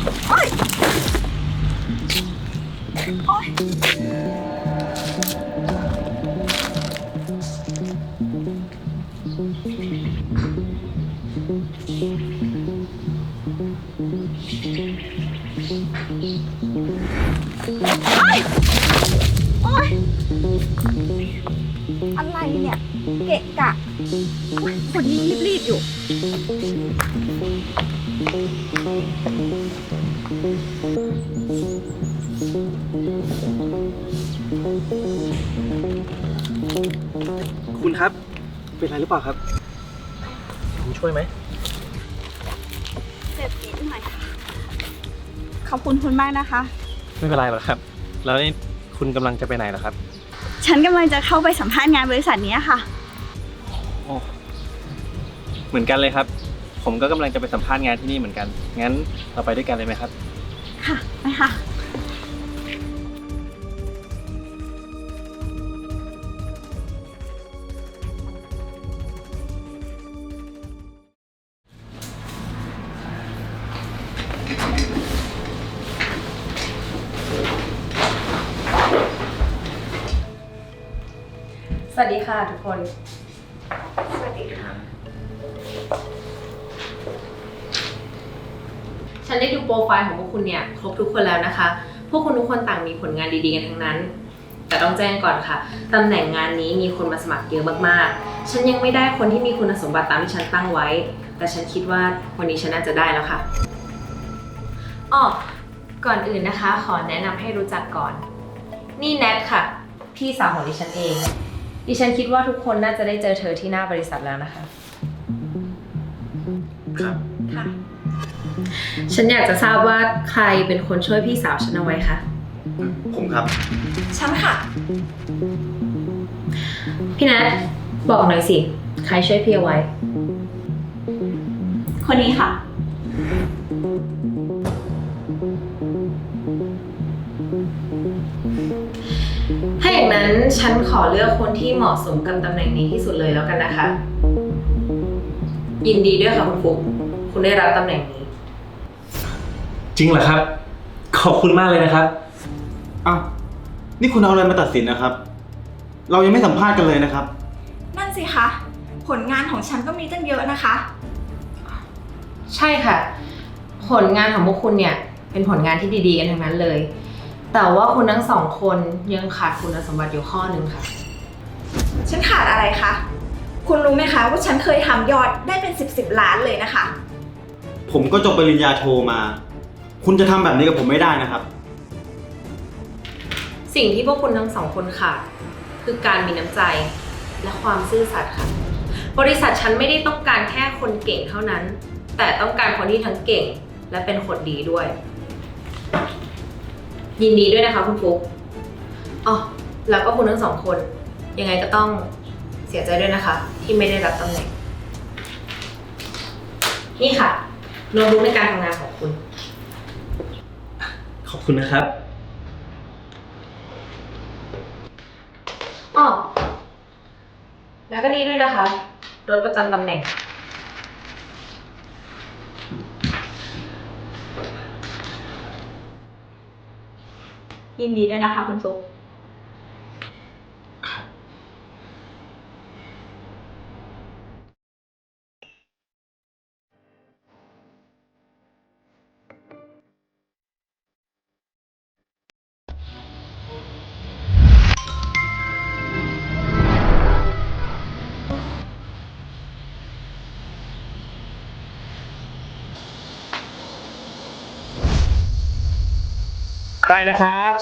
โอ๊ยโอ๊ยโอ๊ยอะไรเนี่ย เกะกะโอ๊ยคนนี้รีบๆอยู่ คุณครับ เป็นไรหรือเปล่าครับผมช่วยไหมเจ็บนิดหน่อยค่ะขอบคุณคุณมากนะคะ ไม่เป็นไรหรอกครับ แล้วนี่คุณกำลังจะไปไหนเหรอครับ ฉันกำลังจะเข้าไปสัมภาษณ์งานบริษัทนี้ค่ะโอ้เหมือนกันเลยครับ ผมก็กำลังจะไปสัมภาษณ์งานที่นี่เหมือนกัน งั้นเราไปด้วยกันเลยไหมครับ ค่ะไปค่ะ สวัสดีค่ะทุกคน ฉันได้ดูโปรไฟล์ของพวกคุณเนี่ยครบทุกคนแล้วนะคะ พวกคุณทุกคนต่างมีผลงานดีๆกันทั้งนั้น แต่ต้องแจ้งก่อนค่ะตำแหน่งงานนี้มีคนมาสมัครเยอะมากๆ ฉันยังไม่ได้คนที่มีคุณสมบัติตามที่ฉันตั้งไว้ แต่ฉันคิดว่าวันนี้ฉันน่าจะได้แล้วค่ะอ้อก่อนอื่นนะคะ ขอแนะนำให้รู้จักก่อน นี่แนทค่ะ พี่สาวของดิฉันเอง ดิฉันคิดว่าทุกคนน่าจะได้เจอเธอที่หน้าบริษัทแล้วนะคะ ฉันอยากจะทราบว่าใครเป็นคนช่วยพี่สาวฉันเอาไว้คะ ผมครับ ฉันค่ะ พี่นัทบอกหน่อยสิ ใครช่วยพี่เอาไว้ คนนี้ค่ะ ถ้าอย่างนั้นฉันขอเลือกคนที่เหมาะสมกับตำแหน่งนี้ที่สุดเลยแล้วกันนะคะ ยินดีด้วยค่ะคุณฟุก คุณได้รับตำแหน่งนี้ จริงเหรอครับ ขอบคุณมากเลยนะครับ อ้าวนี่คุณเอาอะไรมาตัดสินนะครับ เรายังไม่สัมภาษณ์กันเลยนะครับ นั่นสิคะ ผลงานของฉันก็มีตั้งเยอะนะคะ ใช่ค่ะ ผลงานของพวกคุณเนี่ย เป็นผลงานที่ดีๆกันทั้งนั้นเลย แต่ว่าคุณทั้งสองคนยังขาดคุณสมบัติอยู่ข้อหนึ่งค่ะ ฉันขาดอะไรคะ คุณรู้ไหมคะว่าฉันเคยทำยอดได้เป็นสิบสิบล้านเลยนะคะ ผมก็จบปริญญาโทมา คุณจะทำแบบนี้กับผมไม่ได้นะครับ สิ่งที่พวกคุณทั้งสองคนขาดคือการมีน้ำใจและความซื่อสัตย์ค่ะ บริษัทฉันไม่ได้ต้องการแค่คนเก่งเท่านั้น แต่ต้องการคนที่ทั้งเก่งและเป็นคนดีด้วย ยินดีด้วยนะคะคุณฟุ๊กอ๋อแล้วก็คุณทั้งสองคน ยังไงก็ต้องเสียใจด้วยนะคะ ที่ไม่ได้รับตำแหน่ง นี่ค่ะโน้ตบุ๊กในการทำงานของคุณ ขอบคุณนะครับ อ๋อแล้วก็นี่ด้วยนะคะรถประจำตำแหน่ง ยินดีด้วยนะคะคุณซุป นะครับ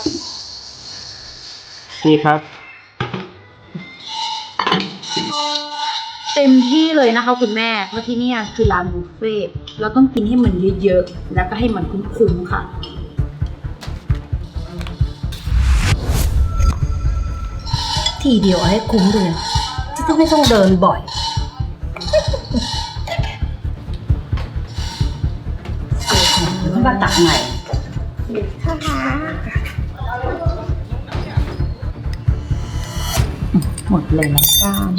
นี่ครับ เต็มที่เลยนะคะคุณแม่ เพราะที่เนี่ยคือร้านบุฟเฟ่ต์เราต้องกินให้มันเยอะๆ แล้วก็ให้มันคุ้มๆค่ะ ทีเดียวเอาให้คุ้มเลยจะต้องไม่ต้องเดินบ่อยแล้วก็มาตักใหม่ หมดเลยละกัน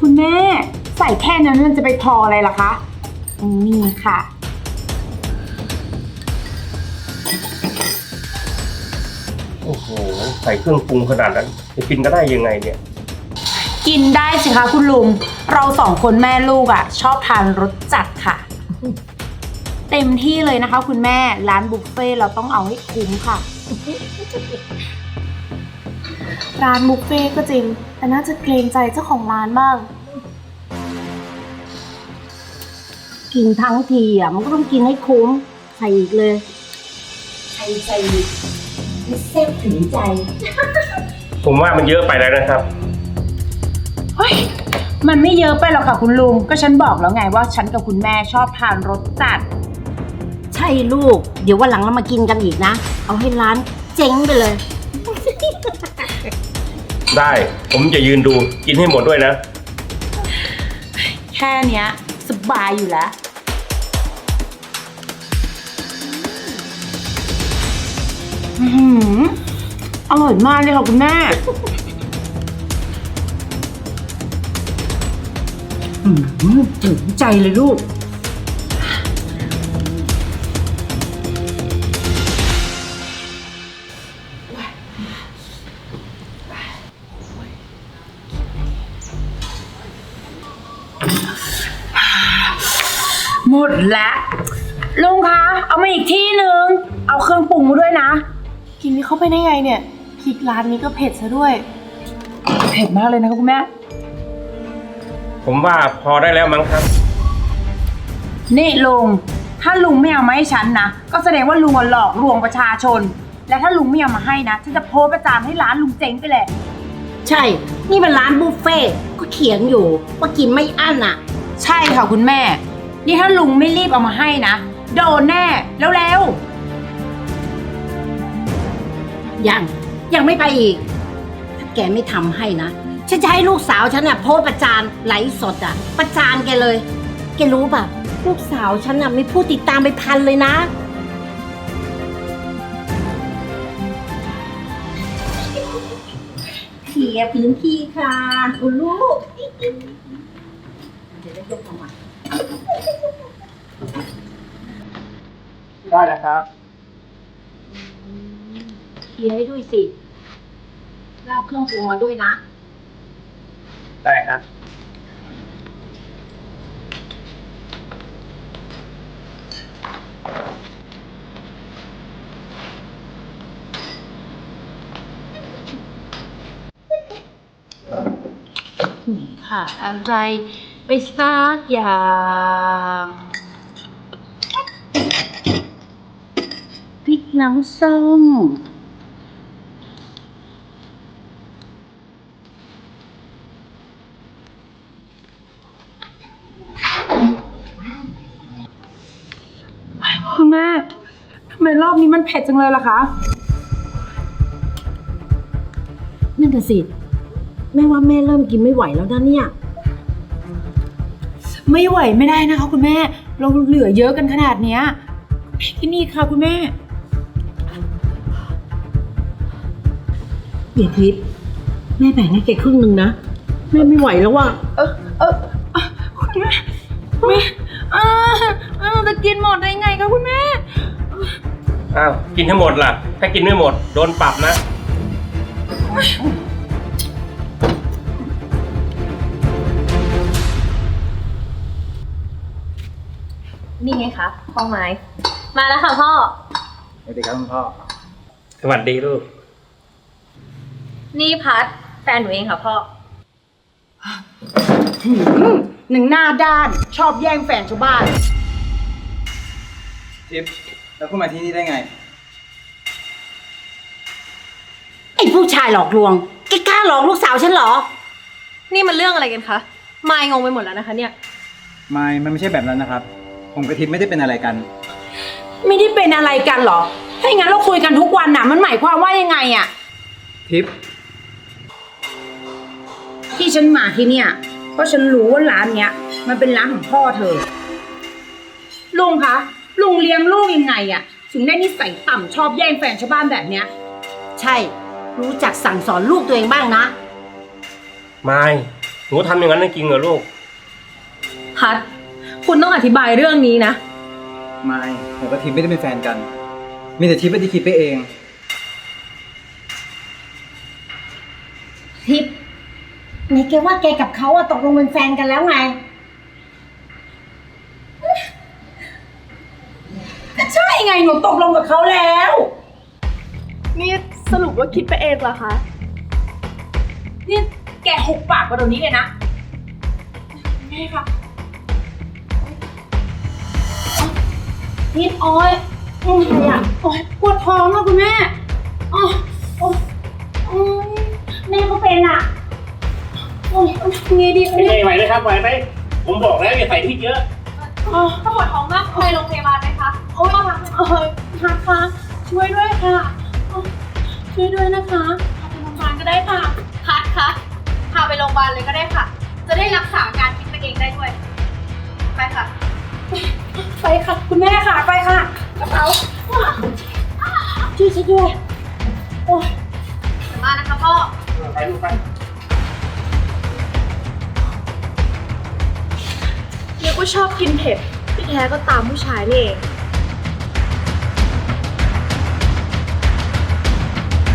คุณแม่ ใส่แค่นั้นมันจะไปพออะไรล่ะคะ นี่ค่ะ ใส่เครื่องปรุงขนาดนั้นจะกินก็ได้ยังไงเนี่ย กินได้สิคะคุณลุง เราสองคนแม่ลูกอะ่ะ ชอบทานรสจัดค่ะ เต็มที่เลยนะคะ คุณแม่ร้านบุฟเฟ่ต์เราต้องเอาให้คุ้มค่ะ ร้านบุฟเฟ่ต์ก็จริง แต่น่าจะเกรงใจเจ้าของร้านบ้าง กินทั้งทีอะมันก็ต้องกินให้คุ้มใส่อีกเลย ใส่ใส่อีก ให้เส้นถึงใจ ผมว่ามันเยอะไปแล้วนะครับ เฮ้ย มันไม่เยอะไปหรอกค่ะคุณลุง ก็ฉันบอกแล้วไงว่าฉันกับคุณแม่ชอบทานรสจัด ใช่ลูก เดี๋ยววันหลังเรามากินกันอีกนะ เอาให้ร้านเจ๊งไปเลย ได้ผมจะยืนดูกินให้หมดด้วยนะ แค่เนี้ยสบายอยู่แล้ว อื้อหืออร่อยมากเลยค่ะคุณแม่ อืมถึงใจเลยลูก หมดแล้วลุงคะ เอามาอีกที่หนึ่งเอาเครื่องปรุงมาด้วยนะ กินนี้เข้าไปได้ไงเนี่ยพริกร้านนี้ก็เผ็ดซะด้วย เผ็ดมากเลยนะคะคุณแม่ ผมว่าพอได้แล้วมั้งครับ นี่ลุง ถ้าลุงไม่เอามาให้ฉันนะ ก็แสดงว่าลุงอะหลอกลวงประชาชน และถ้าลุงไม่เอามาให้นะ ฉันจะโพสต์ประจานให้ร้านลุงเจ๊งไปเลย ใช่ นี่มันร้านบุฟเฟ่ต์ก็เขียนอยู่ว่ากินไม่อั้นอะ ใช่ค่ะคุณแม่ นี่ถ้าลุงไม่รีบเอามาให้นะ โดนแน่ แล้วแล้ว ยัง ยังไม่ไปอีก ถ้าแกไม่ทำให้นะ ฉันจะให้ลูกสาวฉันน่ะโพสต์ประจานไลฟ์สดอะ ประจานแกเลย แกรู้ป่ะ ลูกสาวฉันน่ะมีผู้ติดตามไปพันเลยนะเคลียพื้นที่ค่ะ คุณลูก เดี๋ยวได้ยกมาใหม่ ได้แล้วครับ เคลียร์ให้ด้วยสิแล้วเอาเครื่องปรุงมาด้วยนะ ได้ครับ ค่ะ อะไรไปซักอย่าง พริกน้ำส้ม คุณแม่ทำไม รอบนี้มันเผ็ดจังเลยล่ะคะ นั่นน่ะสิแม่ว่าแม่เริ่มกินไม่ไหวแล้วนะเนี่ย ไม่ไหวไม่ได้นะคะคุณแม่ เราเหลือเยอะกันขนาดเนี้ยที่นี่ค่ะคุณแม่เดี๋ยวทิพย์แม่แบ่งให้แกครึ่งหนึ่งนะ แม่ไม่ไหวแล้วว่ะเออเอออะคุณแม่แม่อ่าอ่าจะกินหมดได้ไงคะคุณแม่ อ้าวกินให้หมดล่ะ ถ้ากินไม่หมด โดนปรับนะ นี่ไงคะพ่อไม้ มาแล้วค่ะพ่อ สวัสดีครับคุณพ่อ สวัสดีลูก นี่พัดแฟนหนูเองค่ะพ่อ หนึ่งหน้าด้านชอบแย่งแฟนชาวบ้าน ทิป แล้วคุณมาที่นี่ได้ไง ไอ้ผู้ชายหลอกลวงแกกล้าหลอกลูกสาวฉันเหรอ นี่มันเรื่องอะไรกันคะมายงงไปหมดแล้วนะคะเนี่ย ไม่มันไม่ใช่แบบนั้นนะครับ ผมกับทิปไม่ได้เป็นอะไรกัน ไม่ได้เป็นอะไรกันเหรอ ถ้าอย่างนั้นเราคุยกันทุกวันน่ะ มันหมายความว่ายังไงอะทิปที่ฉันมาที่เนี่ย เพราะฉันรู้ว่าร้านเนี้ย มันเป็นร้านของพ่อเธอ ลุงคะ ลุงเลี้ยงลูกยังไงอะถึงได้นิสัยต่ำชอบแย่งแฟนชาวบ้านแบบเนี้ย ใช่ รู้จักสั่งสอนลูกตัวเองบ้างนะ ไม่หนูทำอย่างนั้นจริงเหรอลูก พัด คุณต้องอธิบายเรื่องนี้นะ ไม่ผมกับทิพย์ไม่ได้เป็นแฟนกัน มีแต่ทิพย์เป็นที่คิดไปเอง ทิพย์ไหนแกว่าแกกับเขาอะตกลงเป็นแฟนกันแล้วไง ก็ใช่ไง หนูตกลงกับเขาแล้ว นี่สรุปว่าคิดไปเองเหรอคะ นี่แกหุบปากมาตรงนี้เลยนะ แม่ค่ะทิพย์โอ้ยอืมอะไรอะโอ้ยปวดท้องอะคุณแม่อ๋อโอ้ยโอ้ยแม่ก็เป็นอะโอ้ยทำไงดีคะเนี่ยไหวไหมครับไหวไหมผมบอกแล้วอย่าใส่พริกเยอะ อ๋อถ้าปวดท้องมากไปโรงพยาบาลไหมคะ โอ้ยเออพัดคะช่วยด้วยค่ะ ช่วยด้วยนะคะเอาไปโรงพยาบาลก็ได้ค่ะพัดคะพาไปโรงพยาบาลเลยก็ได้ค่ะ จะได้รักษาการคิดไปเองได้ด้วย ไปค่ะ ไปค่ะ คุณแม่ค่ะไปค่ะกระเป๋าช่วยฉันด้วยโอ้ยเดี๋ยวมานะคะพ่อไปลูกไปนึกว่าชอบกินเผ็ดที่แท้ก็ตามผู้ชายนี่เอง